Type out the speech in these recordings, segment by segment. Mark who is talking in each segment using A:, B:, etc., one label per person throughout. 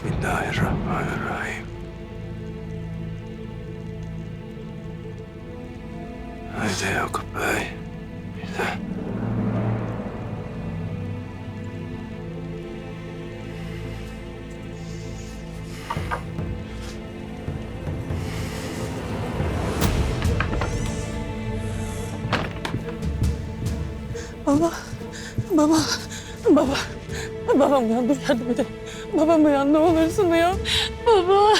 A: Bismillahirrahmanirrahim. Haydi Yakup Bey. Bir de.
B: Baba, baba, baba. Babam uyandı, yardım edin. Babam uyan, ne olursun uyan. Baba.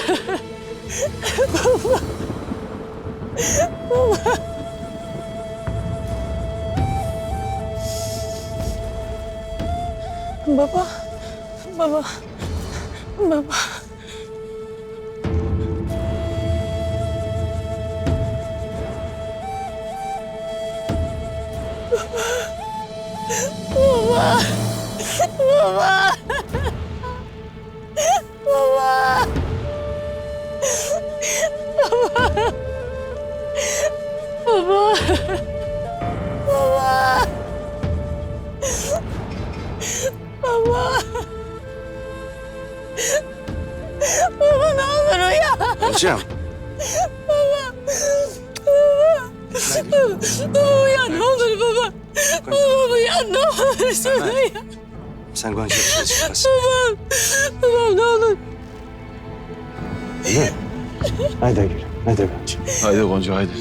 B: baba. Baba. Baba. Baba. Baba. Baba. Baba. Baba. Baba. Baba. Baba ne olur uyan.
A: Hocam.
B: Baba. Baba uyan ne olur baba. Baba uyan ne olursun uyan.
A: Sen Gonca dışarı çıkmasın.
B: Babam. Babam ne olur.
A: İyi. Haydi gülüm. Haydi Gonca.
C: Haydi Gonca haydi.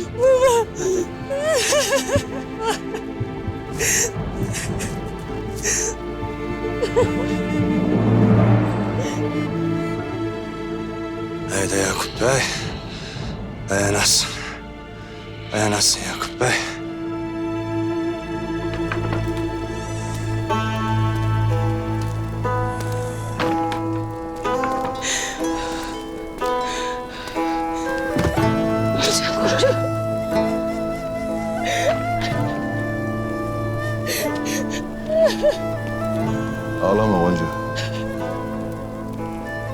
A: Haydi Yakup Bey. Dayanasın. Dayanasın Yakup Bey.
C: Ağlama Gonca.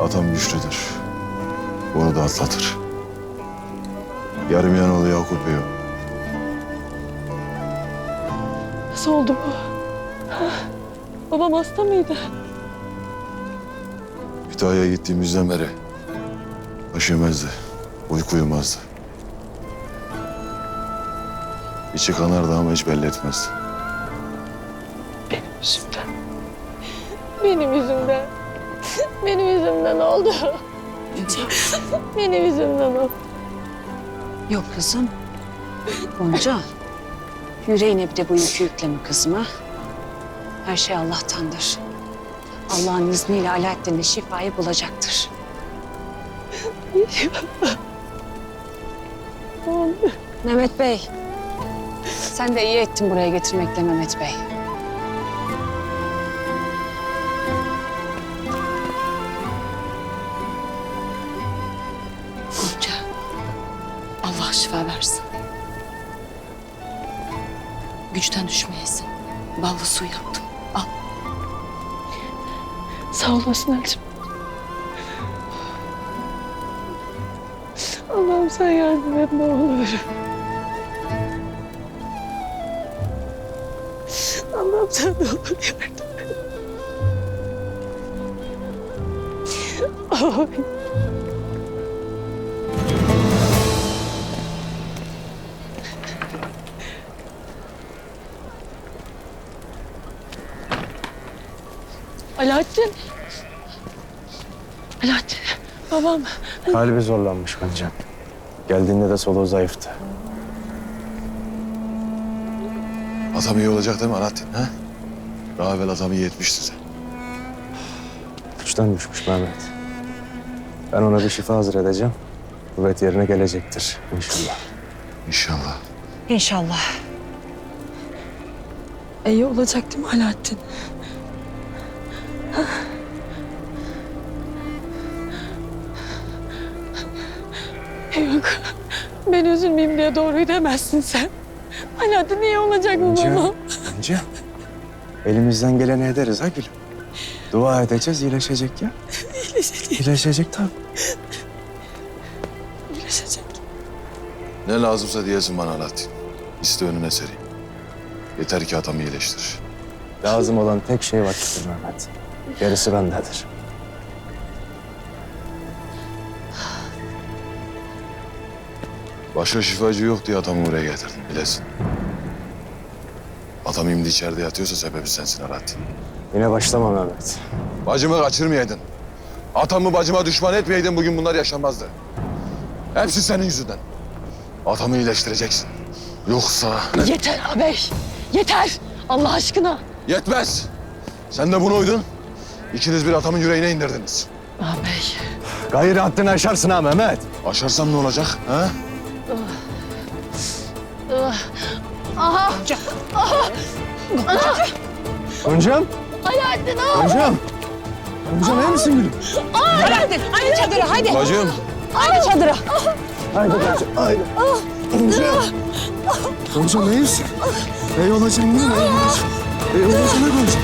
C: Atam güçlüdür. Onu da atlatır. Yarım yan oğlu Yakup Bey o.
B: Nasıl oldu bu? Babam hasta mıydı?
C: Kütahya'ya gittiğimizden beri baş yemezdi. Uyku uyumazdı. İçi kanardı ama hiç belli etmezdi.
B: Yüzümden. Benim yüzümden. Benim yüzümden oldu. Benim yüzümden oldu.
D: Yok kızım. Gonca. Yüreğine bir de bu yükü yükleme kızıma. Her şey Allah'tandır. Allah'ın izniyle Alaaddin de şifayı bulacaktır. Mehmet Bey. Sen de iyi ettin buraya getirmekle Mehmet Bey. Allah şifa versin. Güçten düşmeyesin. Ballı su yaptım. Al.
B: Sağ olasın Ali'cim. Allah'ım sen yardım et ne olur. Allah'ım sen ne olur yardım et. Ay. Alaaddin. Alaaddin. Babam.
A: Kalbi zorlanmış Gonca. Geldiğinde de soluğu zayıftı.
C: Atam iyi olacak değil mi Alaaddin? Ha? Daha evvel atam iyi etmişti sen.
A: Güçten düşmüş Mehmet. Ben ona bir şifa hazır edeceğim. Kuvvet yerine gelecektir inşallah.
C: İnşallah.
D: İnşallah.
B: İyi olacak değil mi Alaaddin? Yok. Ben üzülmeyeyim diye doğruyu demezsin sen. Alaaddin iyi olacak mı
A: Gonca,
B: baba?
A: Gonca. Elimizden geleni ederiz ha gülüm. Dua edeceğiz, iyileşecek ya.
B: İyileşecek,
A: İyileşecek tabii.
B: iyileşecek.
C: Ne lazımsa diyesin bana Alaaddin. İste önüne sereyim. Yeter ki atamı iyileştir.
A: Lazım olan tek şey vakittir Mehmet. Gerisi bendedir.
C: Başka şifacı yok diye adamı buraya getirdim bilesin. Adam şimdi içeride yatıyorsa sebebi sensin Alaaddin.
A: Yine başlama Mehmet.
C: Bacımı kaçırmayaydın. Atamı bacıma düşman etmeyeydin bugün bunlar yaşanmazdı. Hepsi senin yüzünden. Atamı iyileştireceksin. Yoksa...
B: Yeter ağabey. Yeter. Allah aşkına.
C: Yetmez. Sen de bunu uydun. İkiniz bir atamın yüreğine indirdiniz.
B: Ağabey.
A: Gayrı haddini aşarsın ha Mehmet.
C: Aşarsam ne olacak? Ha?
A: Goncam.
B: Alaaddin ağa.
A: Goncam. Goncam iyi misin gülüm?
D: Hadi, hadi çadıra hadi.
C: Bacım.
D: Hadi çadıra.
A: Haydi Goncam. Haydi. Goncam. Goncam iyi misin? İyi olacaksın değil mi? İyi olacaksın.